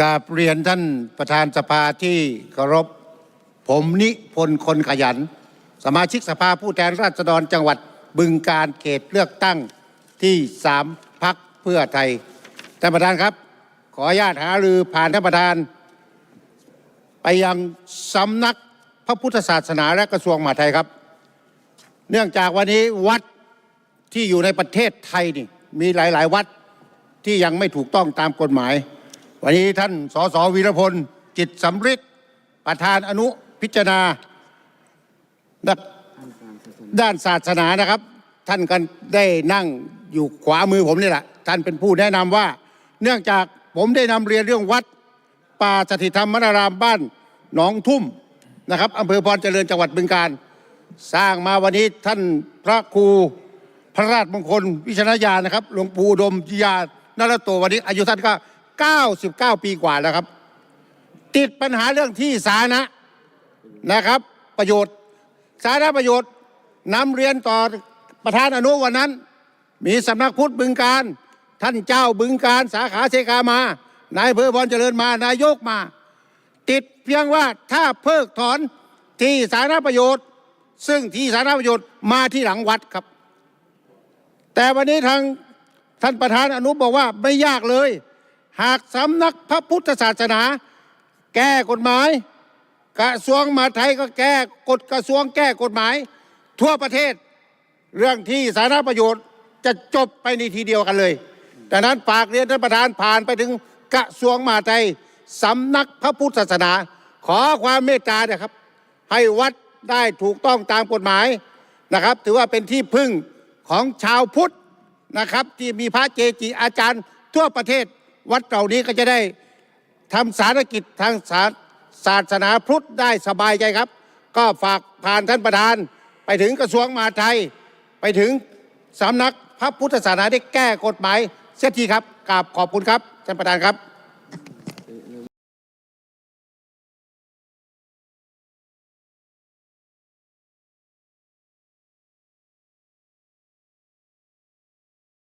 กราบเรียนท่านประธานสภาที่เคารพผมนิพนธ์คนขยัน สมาชิกสภาผู้แทนราษฎรจังหวัดบึงการเขตเลือกตั้งที่สามพักเพื่อไทยท่านประธานครับ ขออนุญาตหารือผ่านท่านประธาน ไปยังสำนักพระพุทธศาสนาและกระทรวงมหาดไทยครับ เนื่องจากวันนี้วัดที่อยู่ในประเทศไทยนี่มีหลาย ๆ วัดที่ยังไม่ถูกต้องตามกฎหมาย วันนี้ท่านสสวีรพล จิตสำริดประธานอนุพิจารณาด้านศาสนานะครับ ท่านกันได้นั่งอยู่ขวามือผมนี่แหละ ท่านเป็นผู้แนะนำว่า เนื่องจากผมได้นำเรียนเรื่องวัดป่าสถิตธรรมนารามบ้านหนองทุ่มนะครับอำเภอพรเจริญจังหวัดบึงการ สร้างมาวันนี้ท่านพระครูพระราชมงคลวิชนญาณนะครับหลวงปู่ดมจิยานรโตวันนี้อายุท่านก็ 99 ปีกว่าแล้วครับ ติดปัญหาเรื่องที่สาธารณะนะครับ ประโยชน์ สาธารณประโยชน์นำเรียนต่อประธานอนุวันนั้น มีสำนักพุทธบึงการ ท่านเจ้าบึงการสาขาเซกามานายอำเภอพรเจริญมานายกมา ติดเพียงว่าถ้าเพิกถอนที่สาธารณประโยชน์ ซึ่งที่สาธารณประโยชน์มาที่หลังวัดครับ แต่วันนี้ทางท่านประธานอนุบอกว่าไม่ยากเลย หากสำนักพระพุทธศาสนา แก้กฎหมาย กระทรวงมหาดไทยก็แก้กฎกระทรวงแก้กฎหมาย ทั่วประเทศ เรื่องที่สาธารณประโยชน์จะจบไปในทีเดียวกันเลยดังนั้นฝากเรียนท่านประธานผ่านไปถึงกระทรวงมหาดไทยสำนักพระพุทธศาสนา ขอความเมตตานะครับ ให้วัดได้ถูกต้องตามกฎหมายนะครับ ถือว่าเป็นที่พึ่งของชาวพุทธนะครับ ที่มีพระเกจิอาจารย์ทั่วประเทศ วัดเหล่านี้ก็จะได้ทำสารกิจทางศาศาสนาพุทธได้สบายใจครับ ก็ฝากผ่านท่านประธาน ไปถึงกระทรวงมหาดไทย ไปถึงสำนักพระพุทธศาสนาได้แก้กฎหมายเสียทีครับกราบขอบคุณครับท่านประธานครับ